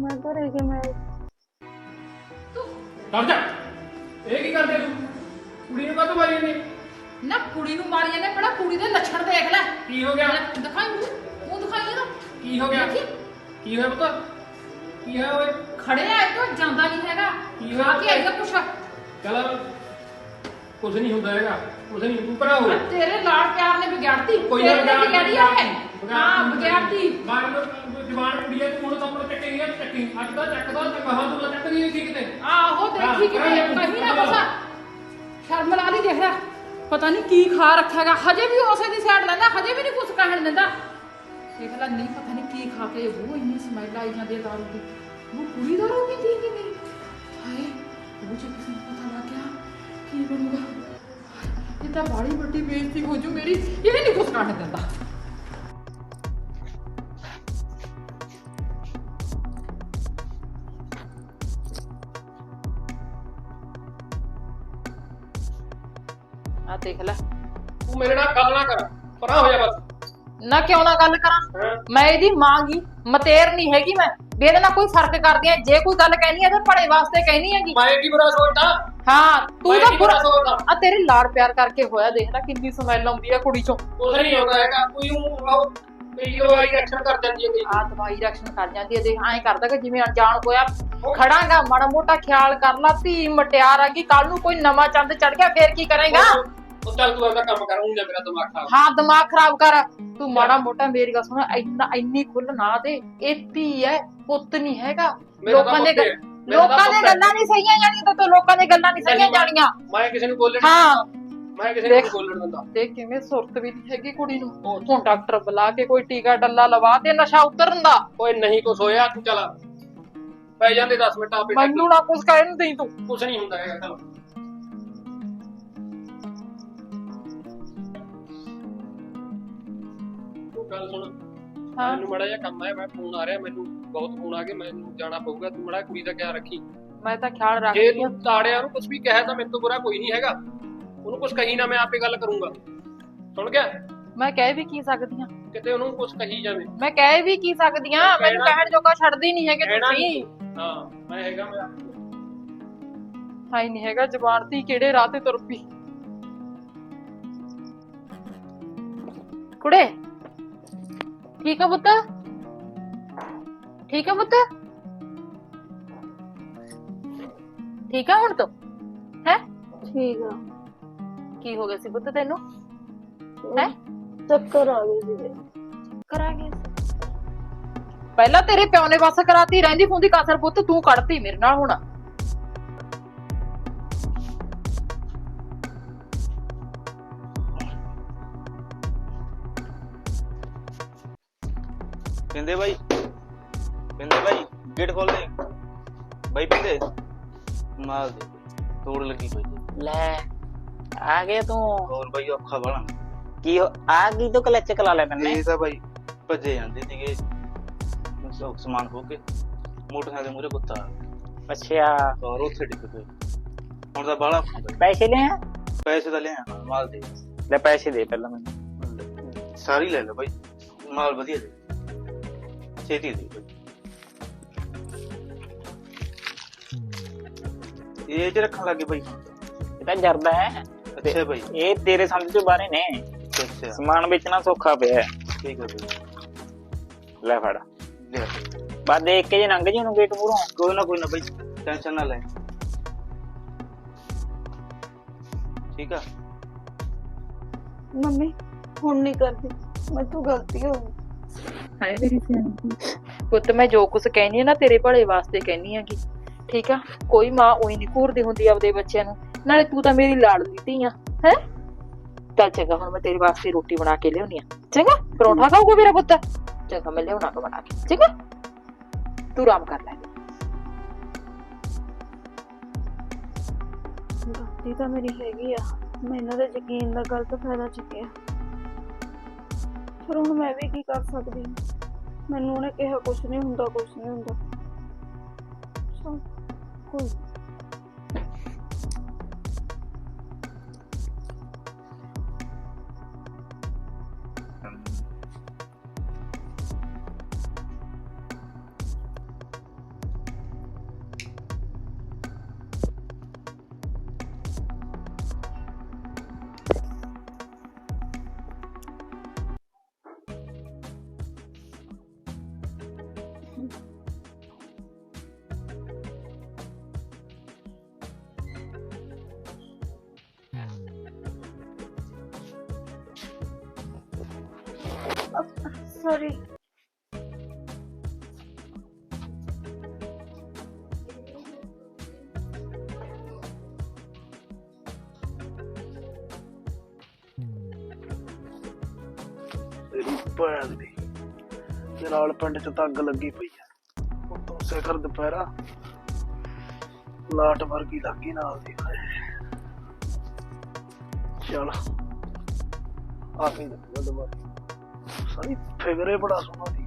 ਮੈਂ ਘਰੇ ਕਿਵੇਂ ਕਰ ਜਾ। ਇਹ ਕੀ ਕਰਦੇ ਤੂੰ? ਕੁੜੀ ਨੂੰ ਕਾਹਤੋਂ ਮਾਰੀ ਜਾਂਦੀ? ਨਾ ਕੁੜੀ ਨੂੰ ਮਾਰੀ ਜਾਂਦੇ ਬੜਾ ਕੁੜੀ ਦੇ ਲੱਛਣ ਦੇਖ ਲੈ। ਕੀ ਹੋ ਗਿਆ? ਦਿਖਾਈ ਮੂੰਹ ਮੂੰਹ ਦਿਖਾਈ ਇਹਦਾ ਕੀ ਹੋ ਗਿਆ? ਦੇਖੀ। ਕੀ ਹੋਇਆ ਪੁੱਤ? ਕੀ ਹੋਇਆ ਓਏ? ਖੜਿਆ ਇਹ ਤੋਂ ਜਾਂਦਾ ਨਹੀਂ ਹੈਗਾ। ਕੀ ਹੋਇਆ ਆ ਕੇ ਆਈਗਾ ਕੁਛ ਚੱਲ। ਕੁਝ ਨਹੀਂ ਹੁੰਦਾ ਹੈਗਾ। ਕੁਝ ਨਹੀਂ ਤੂੰ ਭਰਾ ਹੋ। ਤੇਰੇ ਲਾੜ ਪਿਆਰ ਨੇ ਵਿਗਾੜਤੀ। ਕੋਈ ਨਾ ਤੇਰੇ ਨੇ ਵਿਗਾੜੀ ਆ ਇਹ। ਹਾਂ ਵਿਗਾੜਤੀ। ਬਾਹਰ ਨੂੰ ਜਵਾਨ ਕੁੜੀ ਹੈ ਤੂੰ ਹੁਣ ਸਾਹਮਣੇ ਚੱਕੇ ਗਿਆ ਚੱਕੀ। ਅੱਜ ਦਾ ਚੱਕਦਾ ਤੇ ਕਹਾਂ ਤੂੰ ਚੱਕ ਨਹੀਂ ਸੀ ਕਿਤੇ। ਆਹੋ ਦੇਖੀ ਕਿਵੇਂ ਕਹੀਂ ਨਾ ਬਸਾ ਸ਼ਰਮ ਲਾ ਲਈ ਦੇਖ ਲੈ। ਪਤਾ ਨਹੀਂ ਕੀ ਖਾ ਰੱਖਿਆਗਾ। ਹਜੇ ਵੀ ਉਸੇ ਦੀ ਸਾਈਡ ਲੈਂਦਾ ਹਜੇ ਵੀ ਨਹੀਂ ਕੁਝ ਕਹਿਣ ਦਿੰਦਾ। ਦੇਖ ਲੈ ਨਹੀਂ ਪਤਾ ਨਹੀਂ ਕੀ ਖਾ ਕੇ ਉਹ ਇੰਨੀ ਸਮੈਲ ਆਈ ਜਾਂਦੀ ਹੈ ਦਾਰੂ ਦੀ। ਉਹ ਕੁੜੀ ਦਾਰੂ ਪੀਂਦੀ ਕਿ ਮੇਰੀ? ਹਾਏ ਉਹ ਜੇ ਕਿਸੇ ਨੂੰ ਪਤਾ ਲੱਗ ਗਿਆ ਕੀ ਬਣੂਗਾ? ਇਹ ਤਾਂ ਬਾੜੀ ਵੱਡੀ ਬੇਇੱਜ਼ਤੀ ਹੋ ਜੂ ਮੇਰੀ। ਇਹ ਨਹੀਂ ਕੁਝ ਕਹਿਣ ਦਿੰਦਾ। ਆ ਦੇਖ ਲੈ। ਤੂੰ ਮੇਰੇ ਨਾਲ ਗੱਲ ਨਾ ਕਰ। ਪਰਾਂ ਹੋ ਜਾ ਬਸ। ਨਾ ਕਿਉਂ ਨਾ ਗੱਲ ਕਰਾਂ? ਹੈਂ? ਮੈਂ ਇਹਦੀ ਮਾਂ ਗੀ ਮਤੇਰ ਨਹੀਂ ਹੈਗੀ ਮੈਂ। ਵੀ ਇਹਦੇ ਨਾਲ ਕੋਈ ਫ਼ਰਕ ਕਰਦੀ ਐ ਜੇ ਕੋਈ ਗੱਲ ਕਹਿਣੀ ਹੈ ਤਾਂ ਪੜੇ ਵਾਸਤੇ ਕਹਿਣੀ ਹੈਗੀ। ਮੈਂ ਕੀ ਬੁਰਾ ਸੋਚਦਾ? ਹਾਂ ਤੂੰ ਮੈਂ ਤਾਂ ਕੀ ਬੁਰਾ ਬੁਰਾ ਸੋਚਦਾ? ਆ ਤੇਰੇ ਲਾੜ ਪਿਆਰ ਕਰਕੇ ਹੋਇਆ ਦੇਖ ਲੈ ਕਿੰਨੀ ਸਮੈਲ ਆਉਂਦੀ ਆ ਕੁੜੀ ਚੋਂ। ਕੁਝ ਨਹੀਂ ਹੁੰਦਾ ਹੈਗਾ। ਕੋਈ ਉਹ ਕਈ ਵਾਰੀ ਐਕਸ਼ਨ ਕਰ ਜਾਂਦੀ ਹੈ ਕਈ ਆ ਦਵਾਈ ਰਕਸ਼ਨ ਕਰ ਜਾਂਦੀ ਐ ਦੇਖ ਐਂ ਕਰਦਾ ਕਿ ਜਿਵੇਂ ਅਣਜਾਣ ਹੋਇਆ ਖੜਾਂਗਾ ਮਾੜਾ ਮੋਟਾ ਖਿਆਲ ਕਰ ਲਾ ਧੀ ਮਟਿਆਰ ਆ ਗਈ ਕੱਲ ਨੂੰ ਕੋਈ ਨਵਾਂ ਚੰਦ ਚੜ ਗਿਆ ਫੇਰ ਕੀ ਕਰੇਗਾ? ਉਹ ਚੱਲ ਤੂੰ ਆਪਣਾ ਕੰਮ ਕਰ ਉਂਝ ਮੇਰਾ ਦਿਮਾਗ ਖਰਾਬ। ਹਾਂ ਦਿਮਾਗ ਖਰਾਬ ਕਰ। ਤੂੰ ਮਾੜਾ ਮੋਟਾ ਮੇਰੀ ਗੱਲ ਸੁਣ ਇੰਨਾ ਇੰਨੀ ਖੁੱਲ ਨਾ ਦੇ। ਇਹ ਧੀ ਐ ਪੁੱਤ ਨਹੀਂ ਹੈਗਾ। ਮੇਰਾ ਤਾਂ ਲੋਕਾਂ ਦੇ ਪੁੱਤ ਹੈ। ਮੇਰਾ ਤਾਂ ਲੋਕਾਂ ਦੇ ਪੁੱਤ ਹੈ। ਗੱਲਾਂ ਨਹੀਂ ਸਹੀਆਂ ਜਾਣੀਆਂ ਤਾਂ ਤੂੰ ਲੋਕਾਂ ਦੇ ਗੱਲਾਂ ਨਹੀਂ ਸਹੀਆਂ ਜਾਣੀਆਂ। ਮੈਂ ਕਿਸੇ ਨੂੰ ਬੋਲਣ ਹਾਂ। ਮੈਂ ਕਿਸੇ ਨੂੰ ਦੇਖ। ਨਹੀਂ ਬੋਲਣ ਦਿੰਦਾ। ਤੇ ਕਿਵੇਂ ਸੁਰਤ ਵੀ ਨਹੀਂ ਹੈਗੀ ਕੁੜੀ ਨੂੰ। ਤੂੰ ਡਾਕਟਰ ਬੁਲਾ ਕੇ ਕੋਈ ਟੀਕਾ ਡੱਲਾ ਲਵਾ ਤੇ ਨਸ਼ਾ ਉਤਰਨ ਦਾ ਓਏ ਨਹੀਂ ਕੁਛ ਹੋਇਆ। ਤੂੰ ਚੱਲ। ਪੈ ਜਾਂਦੇ 10 ਮਿੰਟ ਆਪੇ ਮੈਨੂੰ ਨਾ ਕੁਝ ਕਹਿਣ ਦੇਈ ਤੂੰ। ਕੁਛ ਨਹੀਂ ਹੁੰਦਾ ਹੈਗਾ ਚੱਲ। ਗੱਲ ਸੁਣ। ਹਾਂ। ਮੈਨੂੰ ਮੜਾ ਜਿਹਾ ਕੰਮ ਹੈ ਮੈਂ ਫੋਨ ਆ ਰਿਹਾ ਮੈਨੂੰ ਬਹੁਤ ਫੋਨ ਆ ਗਏ ਮੈਨੂੰ ਜਾਣਾ ਪਊਗਾ ਤੂੰ ਮੜਾ ਕੁੜੀ ਦਾ ਖਿਆਲ ਰੱਖੀ। ਮੈਂ ਤਾਂ ਖਿਆਲ ਜੇ ਰੱਖਦੀ ਆ ਤੂੰ ਤਾੜਿਆ ਨੂੰ ਕੁਝ ਵੀ ਕਹਿ ਤਾਂ ਮੇਰੇ ਤੋਂ ਬੁਰਾ ਕੋਈ ਨਹੀਂ ਹੈਗਾ। ਉਹਨੂੰ ਕੁਝ ਕਹੀ ਨਾ ਮੈਂ ਆਪੇ ਗੱਲ ਕਰੂੰਗਾ। ਸੁਣ ਗਿਆ? ਮੈਂ ਕਹਿ ਵੀ ਕੀ ਸਕਦੀ ਆ ਕਿਤੇ ਉਹਨੂੰ ਕੁਝ ਕਹੀ ਜਾਵੇ। ਮੈਂ ਕਹਿ ਵੀ ਕੀ ਸਕਦੀ ਆ ਮੈਨੂੰ ਕਹਿਣਾ- ਕਹਿਣ ਜੋਗਾ ਛੱਡਦੀ ਨਹੀਂ ਹੈਗੇ ਕਹਿਣਾ ਤੁਸੀਂ। ਹਾਂ ਮੈਂ ਹੈਗਾ ਮੈਂ ਹਾਈ ਨਹੀਂ ਹੈਗਾ ਜ਼ਬਾਨ ਤੀ ਕਿਹੜੇ ਰਾਹ ਤੇ ਤੁਰ ਪਈ। ਕੁੜੇ ਠੀਕ ਆ ਪੁੱਤ? ਠੀਕ ਆ ਪੁੱਤ? ਠੀਕ ਆ ਹੁਣ ਤੂੰ? ਹੈ? ਠੀਕ ਆ। ਕੀ ਹੋ ਗਿਆ ਸੀ ਪੁੱਤ ਤੈਨੂੰ? ਹੈ? ਚੱਕਰ ਆ ਗਏ ਸੀਗੇ। ਕਰਾਂਗੇ ਪਹਿਲਾਂ ਤੇਰੇ ਪਿਓ ਨੇ ਬਸ ਕਰਾਤੀ ਰਹਿੰਦੀ ਖੁੰਦੀ ਕਸਰ ਪੁੱਤ ਤੂੰ ਕੱਢਤੀ ਮੇਰੇ ਨਾਲ ਹੁਣ। ਪਿੰਦੇ ਬਾਈ। ਪਿੰਦੇ ਬਾਈ ਗੇਟ ਖੋਲ ਦੇ। ਬਾਈ ਪਿੰਦੇ। ਮਾਰ ਦੇ। ਤੋੜ ਲੱਗੀ ਕੋਈ ਲੈ ਆ ਗਿਆ ਤੂੰ। ਹੋਰ ਬਾਈ ਔਖਾ ਬਣਾ ਕੀ ਆ ਗਈ ਤੂੰ ਕਲੱਚ ਕਲਾ ਲੈ ਮੈਨੇ ਇਹ ਤਾਂ ਬਾਈ ਭੱਜੇ ਜਾਂਦੇ ਸੀਗੇ। ਸਮਾਨ ਖੋ ਕੇ। ਮੋਟਰਸਾਈਕਲ ਦੇ ਮੂਰੇ ਕੁੱਤਾ। ਆ ਅੱਛਾ। ਔਰ ਉੱਥੇ ਡਿੱਗ ਪਏ। ਹੁਣ ਤਾਂ ਬਾਈ। ਪੈਸੇ ਲੈ ਆ? ਪੈਸੇ ਤਾਂ ਲਿਆ ਮਾਲ ਦੇ। ਲੈ ਪੈਸੇ ਦੇ ਪਹਿਲਾਂ ਮੈਨੂੰ। ਸਾਰੀ ਲੈ ਲੈ ਬਾਈ। ਮਾਲ ਵਧੀਆ ਦੇ। ਛੇਤੀ ਦੇ ਬਾਈ ਇਹ ਚ ਰੱਖਣ ਲੱਗੇ ਬਾਈ। ਇਹ ਤਾਂ ਜਰਦਾ ਹੈ। ਅੱਛਾ ਬਾਈ। ਇਹ ਤੇਰੇ ਸਮਝ ਤੋਂ ਬਾਹਰ ਨੇ। ਅੱਛਾ। ਸਮਾਨ ਵੇਚਣਾ ਸੌਖਾ ਪਿਆ ਹੈ। ਠੀਕ ਹੈ ਬਾਈ। ਲੈ ਫੜ। ਲੈ। ਬਸ ਦੇਖ ਕੇ ਜੇ ਲੰਘ ਜੀ ਉਹਨੂੰ ਗੇਟ ਮੂਹਰੋਂ। ਕੋਈ ਨਾ ਕੋਈ ਨਾ ਬਾਈ। ਟੈਨਸ਼ਨ ਨਾ ਲੈ। ਠੀਕ ਆ। ਮੰਮੀ ਹੁਣ ਨਹੀਂ ਕਰਦੀ। ਮੈਥੋਂ ਗਲਤੀ ਹੋ ਗਈ। ਹਾਏ ਮੇਰੀ ਸਿਆਣੀ ਪੁੱਤ ਮੈਂ ਜੋ ਕੁਝ ਕਹਿਨੀ ਆ ਨਾ ਤੇਰੇ ਭਲੇ ਵਾਸਤੇ ਕਹਿਨੀ ਆਗੀ ਠੀਕ ਆ? ਕੋਈ ਮਾਂ ਉਹੀ ਨਹੀਂ ਘੂਰਦੀ ਹੁੰਦੀ ਆਪਦੇ ਬੱਚਿਆਂ ਨੂੰ। ਨਾਲੇ ਤੂੰ ਤਾਂ ਮੇਰੀ ਲਾਡਲੀ ਧੀ ਆ ਹੈ? ਚੱਲ ਚੰਗਾ ਹੁਣ ਮੈਂ ਤੇਰੇ ਵਾਸਤੇ ਰੋਟੀ ਬਣਾ ਕੇ ਲਿਆਉਣੀ ਆ। ਚੰਗਾ? ਪਰੌਂਠਾ ਖਾਊਗਾ ਮੇਰਾ ਪੁੱਤ? ਚੰਗਾ ਮੈਂ ਲਿਆਉਣਾ ਕਾ ਬਣਾ ਕੇ। ਚੰਗਾ? ਤੂੰ ਆਰਾਮ ਕਰ ਲੈ। ਗਲਤੀ ਤਾਂ ਮੇਰੀ ਹੈਗੀ ਆ। ਮੈਂ ਇਹਨਾਂ ਦੇ ਯਕੀਨ ਦਾ ਗਲਤ ਫਾਇਦਾ ਚੁੱਕਿਆ। ਫਿਰ ਹੁਣ ਮੈਂ ਵੀ ਕੀ ਕਰ ਸਕਦੀ ਹਾਂ? ਮੈਨੂੰ ਉਹਨੇ ਕਿਹਾ ਕੁਛ ਨਹੀਂ ਹੁੰਦਾ, ਕੁਛ ਨਹੀਂ ਹੁੰਦਾ। ਚੱਲ, ਕੋਈ ਸੌਰੀ ਤੇਰੀ ਭੈਣ ਦੀ। ਜਲਾਲ ਪਿੰਡ ਚ ਤਾਂ ਅੱਗ ਲੱਗੀ ਪਈ ਆ। ਉਤੋਂ ਸਿਖਰ ਦੁਪਹਿਰਾ ਲਾਟ ਵਰਗੀ ਲੱਗੀ ਨਾਲ ਦੀ ਚਲ, ਆ ਕੇ ਦੇਖੋ ਦੁਬਾਰਾ। ਸਾਰੀ ਫਿਗਰੇ ਬੜਾ ਸੋਹਣਾ ਦੀ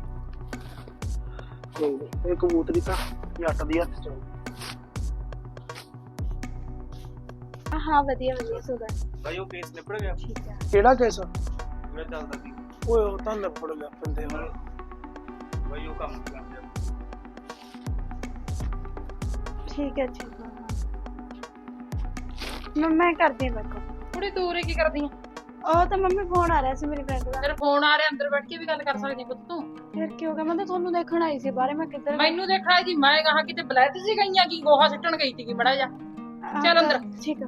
ਕੋਈ ਨੀ, ਇਹ ਕਬੂਤਰੀ ਤਾਂ ਜੱਟ ਦੀ ਹੱਥ ਚ। ਹਾਂ ਵਧੀਆ ਵਧੀਆ ਸੁਦਾ। ਭਾਈ ਉਹ ਕੇਸ ਨਿਪੜ ਗਿਆ? ਠੀਕ ਹੈ ਕਿਹੜਾ ਕੇਸ? ਮੈਂ ਚੱਲਦਾ ਸੀ। ਓਏ ਉਹ ਤਾਂ ਨਿਬੜ ਗਿਆ ਪਿੰਦੇ ਵਾਲੇ। ਭਾਈ ਉਹ ਕੰਮ ਕਰ ਲਿਆ ਠੀਕ ਹੈ ਠੀਕ ਹੈ ਮੈਂ ਮੈਂ ਕਰਦੀ ਹਾਂ ਬੈਠੋ ਕੁੜੀ ਤੂੰ ਉਰੇ ਕੀ ਕਰਦੀ ਆ? ਉਹ ਤਾਂ ਮੰਮੀ ਫੋਨ ਆ ਰਿਹਾ ਸੀ ਮੇਰੀ ਫਰੈਂਡ ਦਾ। ਤੇਰਾ ਫੋਨ ਆ ਰਿਹਾ ਅੰਦਰ ਬੈਠ ਕੇ ਵੀ ਗੱਲ ਕਰ ਸਕਦੀ ਪੁੱਤ ਤੂੰ। ਫਿਰ ਕੀ ਹੋ ਗਿਆ? ਮੈਂ ਤਾਂ ਤੁਹਾਨੂੰ ਦੇਖਣ ਆਈ ਸੀ ਬਾਰੇ ਮੈਂ ਕਿੱਧਰ ਮੈਨੂੰ ਦੇਖਣਾ ਜੀ ਮੈਂ ਕਹਾ ਕਿਤੇ ਬਲੈਤ ਸੀ ਗਈਆਂ ਕੀ ਗੋਹਾ ਸਿੱਟਣ ਗਈ ਸੀ ਮੜਾ ਜਾ ਚੱਲ ਅੰਦਰ। ਠੀਕ ਹੈ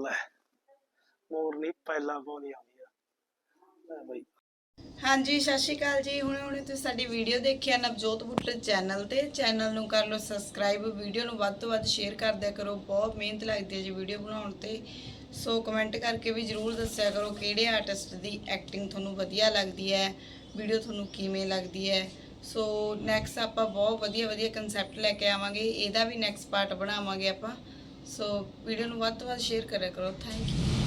ਲੈ ਮੋਰਨੀ ਪਹਿਲਾਂ ਪਾਉਂਦੀ ਆਉਂਦੀ ਆ। ਲੈ ਬਈ। ਹਾਂਜੀ, ਸਤਿ ਸ਼੍ਰੀ ਅਕਾਲ ਜੀ। ਹੁਣੇ ਹੁਣੇ ਤੁਸੀਂ ਸਾਡੀ ਵੀਡੀਓ ਦੇਖਿਆ ਨਵਜੋਤ ਬੁੱਟਰ ਚੈਨਲ ਤੇ। ਚੈਨਲ ਨੂੰ ਕਰ ਲਓ ਸਬਸਕ੍ਰਾਈਬ। ਵੀਡੀਓ ਨੂੰ ਵੱਧ ਤੋਂ ਵੱਧ ਸ਼ੇਅਰ ਕਰਦਿਆ ਕਰੋ। ਬਹੁਤ ਮਿਹਨਤ ਲੱਗਦੀ ਹੈ ਜੀ ਵੀਡੀਓ ਬਣਾਉਣ ਤੇ। ਸੋ ਕਮੈਂਟ ਕਰਕੇ ਵੀ ਜਰੂਰ ਦੱਸਿਆ ਕਰੋ ਕਿਹੜੇ ਆਰਟਿਸਟ ਦੀ ਐਕਟਿੰਗ ਤੁਹਾਨੂੰ ਵਧੀਆ ਲੱਗਦੀ ਹੈ। ਵੀਡੀਓ ਤੁਹਾਨੂੰ ਕਿਵੇਂ ਲੱਗਦੀ ਹੈ। ਸੋ ਨੈਕਸਟ ਆਪਾਂ ਬਹੁਤ ਵਧੀਆ ਵਧੀਆ ਕਨਸੈਪਟ ਲੈ ਕੇ ਆਵਾਂਗੇ। ਇਹਦਾ ਵੀ ਨੈਕਸਟ ਪਾਰਟ ਬਣਾਵਾਂਗੇ ਆਪਾਂ। ਸੋ ਵੀਡੀਓ ਨੂੰ ਵੱਧ ਤੋਂ ਵੱਧ ਸ਼ੇਅਰ ਕਰਿਆ ਕਰੋ। Thank you